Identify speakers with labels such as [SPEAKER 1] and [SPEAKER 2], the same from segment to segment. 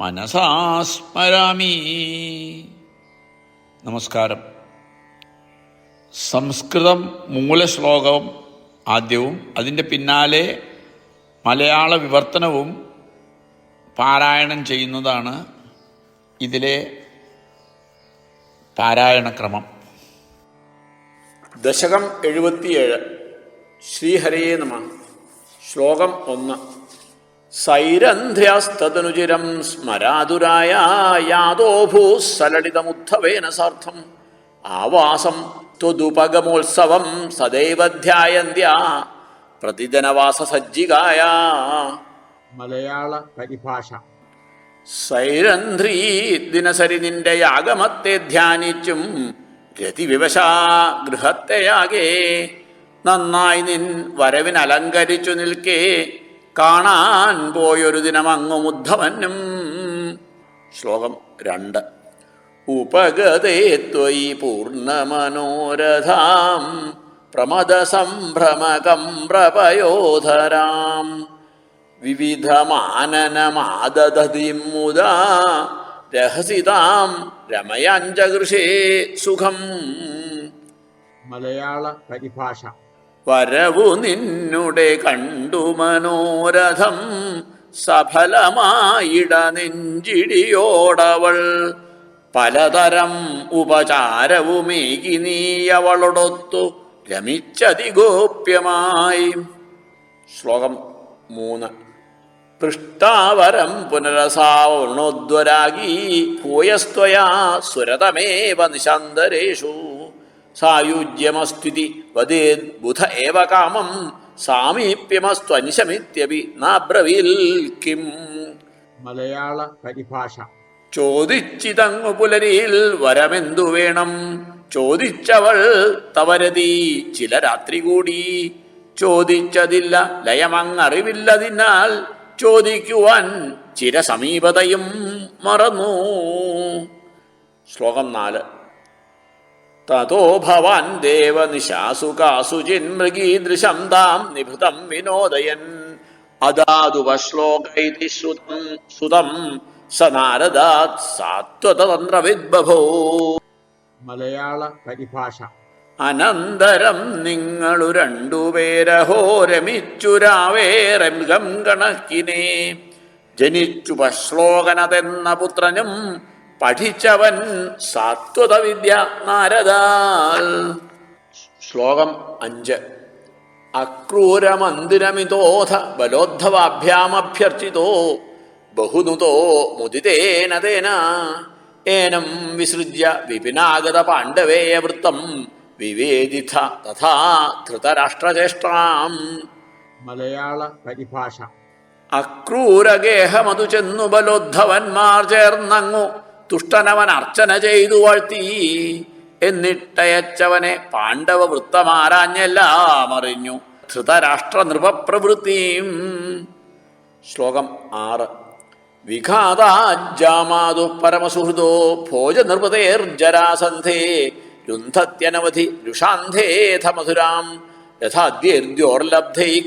[SPEAKER 1] മനസാ സ്മരാമി നമസ്കാരം. സംസ്കൃതം മൂലശ്ലോകവും ആദ്യവും അതിന്റെ പിന്നാലെ മലയാള വിവർത്തനവും പാരായണം ചെയ്യുന്നതാണ് ഇതിലെ പാരായണക്രമം
[SPEAKER 2] ദശകം എഴുപത്തിയേഴ്. ശ്രീഹരയേ നമ. ശ്ലോകം ഒന്ന്. സൈരന്ധ്രസ്തനുചിരം സ്മരാതുരായ യാദോ ഭൂസലളിതമുദ്ധവേന സാർത്ഥം. ആവാസം ത്വതുപഗമോത്സവം സദൈവധ്യായന്ത്യ പ്രതിദിനവാസ പ്രതിജനവാസ സജ്ജികായ
[SPEAKER 3] മലയാള പരിഭാഷ.
[SPEAKER 2] സൈരന്ധ്രീ ദിനസരി നിന്റെ യാഗമത്തെ ധ്യാനിച്ചും രതിവിവശ ഗൃഹത്തെയാകെ. നന്നായി നിൻ വരവിനലങ്കരിച്ചു നിൽക്കേ കാണാൻ പോയൊരു ദിനം അങ്ങു മുദ്ധവനും ശ്ലോകം രണ്ട്. ഉപഗതേ ത്വയി പൂർണമനോരഥാം പ്രമദസംഭ്രമകം പ്രപയോധരാം. വിവിധമാനനമാദധതിം മുദാ രഹസിതാം രമയാഞ്ചകൃഷേ സുഖം.
[SPEAKER 3] മലയാള പരിഭാഷ.
[SPEAKER 2] വരവു നിന്നുടെ കണ്ടു മനോരഥം സഫലമായിട നെഞ്ചിടിയോടവൾ. പലതരം ഉപചാരവുമേകി നീ അവളോടൊത്തു രമിച്ചതിഗോപ്യമായി ശ്ലോകം മൂന്ന്. പൃഷ്ടാവരം പുനരസാവണോദ്വരാഗീ ഭൂയസ്ത്വയാ സുരതമേവ നിശാന്തരേഷു. സായുജ്യമസ്തുതി വദേ ബുധ ഏവ കാമം സാമീപ്യമസ്ത്വനിശമിത്യപി നാബ്രവീൽ കിം.
[SPEAKER 3] മലയാള പരിഭാഷ.
[SPEAKER 2] ചോദിച്ചിതങ്ങു പുലരിയിൽ വരമെന്തു വേണം? ചോദിച്ചവൾ തവരതി ചില രാത്രി കൂടി. ചോദിച്ചതില്ല ലയമങ്ങറിവില്ലതിനാൽ ചോദിക്കുവാൻ ചിരസമീപതയും മറന്നു. ശ്ലോകം നാല്. തതോ ഭവാൻ ദേവനിശാസു കാസു മൃഗീദൃശം താം നിഭൃതം വിനോദയൻ. അദാതുപശ്ലോകൈതി ശ്രുതം സുതം സ നാരദാത് സാത്വതന്ത്രവിദ്ബഭോ.
[SPEAKER 3] മലയാള പരിഭാഷ.
[SPEAKER 2] അനന്തരം നിങ്ങളു രണ്ടുപേരഹോ രമിച്ചുരാവേറെ മൃഗം കണക്കിനെ. ജനിച്ചു പശ്ലോകനതെന്ന പുത്രനും പഠിച്ചവൻ സാത്വത വിദ്യ നാരദാൽ. ശ്ലോകം അഞ്ച്. അക്രൂരമന്ദിരമിതോധ ബലോദ്ധവാഭ്യാമഭ്യർത്ഥിതോ ബഹുനുതോ മുദിതേന തേന. ഏനം വിസൃജ്യ വിപിനാഗത പാണ്ഡവേയ വൃത്തം വിവേദിത തഥാ ധൃതരാഷ്ട്രചേഷ്ടാം.
[SPEAKER 3] മലയാള പരിഭാഷ.
[SPEAKER 2] അക്രൂരഗേഹമതു ചെന്നു ബലോദ്ധവന്മാർ ചേർന്നങ്ങു തുഷ്ടനവൻ അർച്ചന ചെയ്തു വാഴ്ത്തി എന്നിട്ടയച്ചവനെ പാണ്ഡവ വൃത്തമാരാഞ്ഞെല്ലാം അറിഞ്ഞു. ധൃതരാഷ്ട്ര നൃപപ്രവൃത്തിയും. ശ്ലോകം ആറ്. വിഘാതാജാമാതു പരമസുഹൃദോ ഭോജനൃപതേർജരാസന്ധേ രുന്ധത്യനവധി രുഷാന്ധേഥ മധുരാം യഥാദ്യേർദ്യോർലബ്ധൈ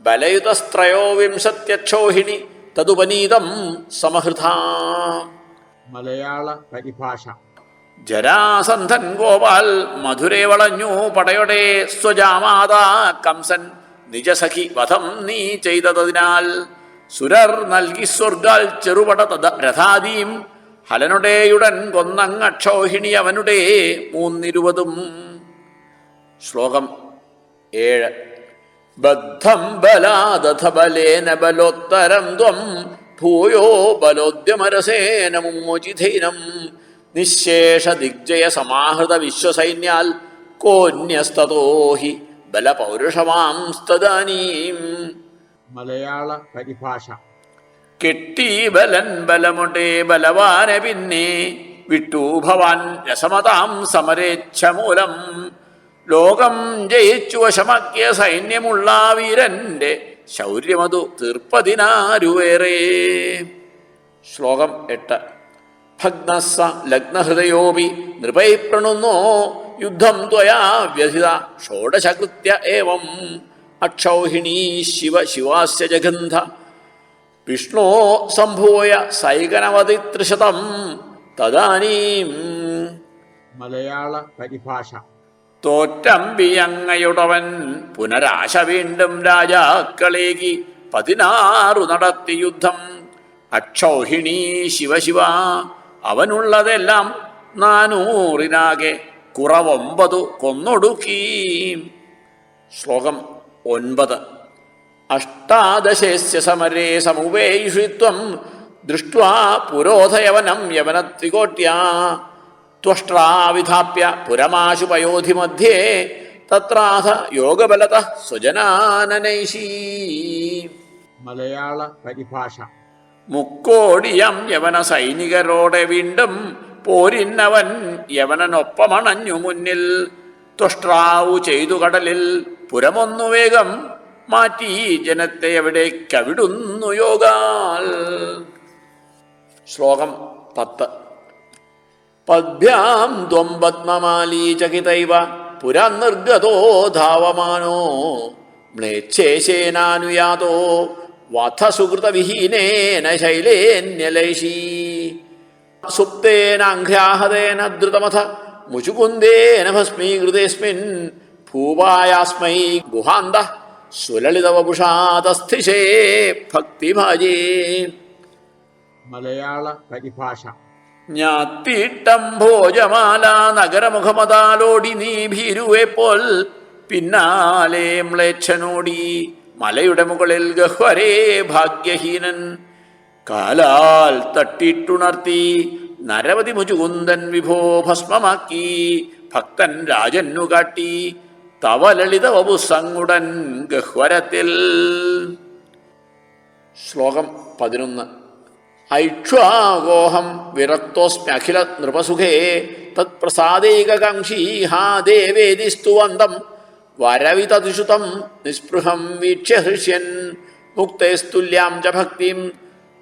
[SPEAKER 2] ബലയുതസ്ത്രയോ വിംശത്യക്ഷോഹിണി തതുപനീതം സമഹൃത
[SPEAKER 3] മലയാള പരിഭാഷ.
[SPEAKER 2] ജരാസന്ധൻ ഗോപാൽ മധുരേ വളഞ്ഞു പടയുടെ സ്വജാമാതാ കംസൻ നിജസഖി വധം നീ ചെയ്തതിനാൽ. സുരർ നൽകി സ്വർഗാൽ ചെറുപട രഥാദീം ഹലനുടേയുടൻ കൊന്നങ്ങക്ഷോഹിണി അവനുടെ മൂന്നിരുപതും ശ്ലോകം ഏഴ്. ബദ്ധം ബലാദഥ ബലേന ബലോത്തരം ത്വം ഭൂയോ ബലോദ്യമരസേന മുമോചിതൈനം നിശേഷ ദിഗ്ജയ സമാഹൃത വിശ്വസൈന്യാൽ കോന്യസ്തോ ഹി ബലപൗരുഷമാംസ്തദാനീം
[SPEAKER 3] മലയാള പരിഭാഷ.
[SPEAKER 2] കെട്ടി ബലൻ ബലമുട്ടേ ബലവാന പിന്നെ വിട്ടു ഭവാൻ രസമതാം സമരേച്ഛ മൂലം ലോകം ജയിച്ചു വശമാക്കിയ സൈന്യമുള്ള വീരന്റെ ശൗര്യമതു തീർപ്പതിനാരുവേറെ. ശ്ലോകം എട്ട്. ഭഗ്നസ ലഗ്നഹൃദയോപി നൃപൈ പ്രണുന്നോ യുദ്ധം ത്വയാ വ്യഥിത ഷോഡശകൃത്യ ഏവം. അക്ഷൗഹിണീ ശിവ ശിവാസ്യ ജഗന്ധ. വിഷ്ണോ സംഭൂയ സൈകനവതി ത്രിശതം. തദാനീം.
[SPEAKER 3] മലയാള പരിഭാഷ.
[SPEAKER 2] തോറ്റമ്പിയങ്ങയുടവൻ പുനരാശ വീണ്ടും രാജാക്കളേകി പതിനാറു നടത്തി യുദ്ധം. അക്ഷൗഹിണി ശിവശിവ അവനുള്ളതെല്ലാം നാനൂറിനാകെ കുറവൊമ്പതു കൊന്നൊടുക്കി. ശ്ലോകം ഒൻപത്. അഷ്ടാദശേസ്യ സമരേ സമുപേഷിത്വം ദൃഷ്ട്വാ പുരോധയവനം യവനത്രികോട്ട്യാ ത്വഷ്ട്രാവിധാപ്യ पुरमाशुपयोधिमध्ये തത്രാഥ യോഗബലത സ്വജനാനനൈഷീ
[SPEAKER 3] മലയാള പരിഭാഷ.
[SPEAKER 2] മുക്കോടിയം യവന സൈനികരോടെ വീണ്ടും പോരിന്നവൻ യവനനൊപ്പമണഞ്ഞു മുന്നിൽ. ത്വഷ്ട്രാവു ചെയ്തു കടലിൽ പുരമൊന്നു വേഗം മാറ്റി ജനത്തെ എവിടെ കവിടുന്നു യോഗാൽ. ശ്ലോകം പത്ത്. പദ്ഭ്യാം ത്വം പത്മമാലീചകിതൈവ പുരനിർഗതോ ധാവമാനോ മ്ലേച്ഛേശേനാനുയാതോ വധസുഹൃതവിഹീനേന ശൈലേന്യലൈഷീ. സുപ്തേനാഘ്രാഹതേന ദ്രുതമഥ മുചുകുന്ദേന ഭസ്മീകൃതേസ്മിൻ ഭൂവായാസ്മൈ ഗുഹാന്ത സുലളിതവപുഷാതസ്ഥിഷേ ഭക്തിഭാജേ.
[SPEAKER 3] മലയാള പരിഭാഷ.
[SPEAKER 2] ഞാത്തിട്ടം ഭോജമാല നഗരമുഖമതാലോടി നീ ഭീരുവെ പോൽ പിന്നാലെ മ്ലേച്ഛനോടി മലയുടെ മുകളിൽ ഗഹ്വരേ ഭാഗ്യഹീനൻ. കാലാൽ തട്ടിട്ടുണർത്തി നരവതി മുജുകുന്ദൻ വിഭോ ഭസ്മമാക്കി ഭക്തൻ രാജന്നു കാട്ടി തവ ലളിത വപുസങ്ങുടൻ ഗഹ്വരത്തിൽ. ശ്ലോകം പതിനൊന്ന്. ഐക്ഷ്വാഗോഹം വിരക്തോസ്മ്യഖില നൃപസുഖേ തത്പ്രസാദൈകാംക്ഷീ ഹാ ദേവേദിസ്തുവന്തം വരവിതതിഷുതം നിസ്പൃഹം വീക്ഷ്യ ഹൃഷ്യൻ മുക്തേസ്തുല്യാം ച ഭക്തിം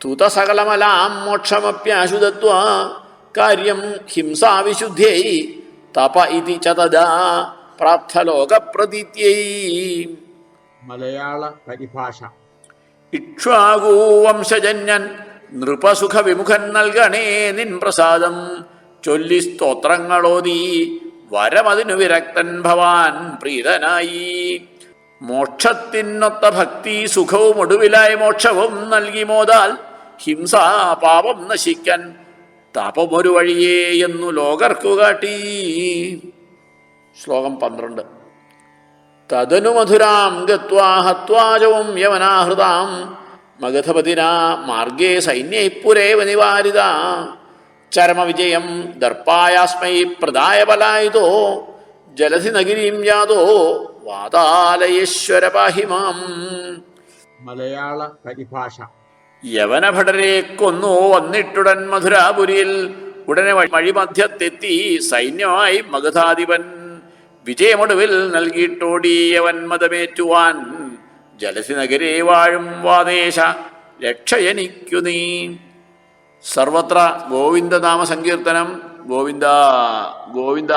[SPEAKER 2] തുതസകലമലാം മോക്ഷമപ്യാശുതത്വ കാര്യം ഹിംസാവിശുദ്ധ്യൈ തപ ഇതി ച തദാ പ്രാപ്തലോകപ്രതീത്യൈ
[SPEAKER 3] മലയാള പരിഭാഷ.
[SPEAKER 2] ഇക്ഷ്വാകൂവംശജന്യൻ നൃപസുഖ വിമുഖൻ നൽകണേ നിൻ പ്രസാദം. ചൊല്ലി സ്തോത്രങ്ങളോതി. വരമതിനു വിരക്തൻ ഭവാൻ പ്രീതനായി. മോക്ഷത്തിനൊത്ത ഭക്തി സുഖവും ഒടുവിലായ മോക്ഷവും നൽകി മോദാൽ ഹിംസാ പാപം നശിക്കാൻ താപമൊരു വഴിയേ എന്നു ലോകർക്കു കാട്ടി. ശ്ലോകം പന്ത്രണ്ട്. തദനു മധുരാം ഗത്വാ ഹത്വാജവും യവനാഹൃതാം മഗധപതിന മാർഗേ സൈന്യൈപ്പുരേവ നിവാരിത ചരമവിജയം ദർപ്പായാസ്മൈ പ്രദായ ബലായുധോ ജലധി നഗരീം യാതോ വാതാലയേശ്വര പാഹിമാം
[SPEAKER 3] മലയാള പരിഭാഷ.
[SPEAKER 2] യവനഭടരെ കൊന്നു വന്നിട്ടുടൻ മധുരാപുരിയിൽ ഉടനെ വഴി- വഴിമധ്യത്തെത്തി സൈന്യമായി മഗധാധിപൻ വിജയമൊടുവിൽ നൽകിയിട്ടോടിയവൻ മതമേറ്റുവാൻ. ജലസി നഗരേ വാഴും വാദേശ രക്ഷയനിക്കു നീ സർവത്ര ഗോവിന്ദനാമ സങ്കീർത്തനം ഗോവിന്ദ ഗോവിന്ദ.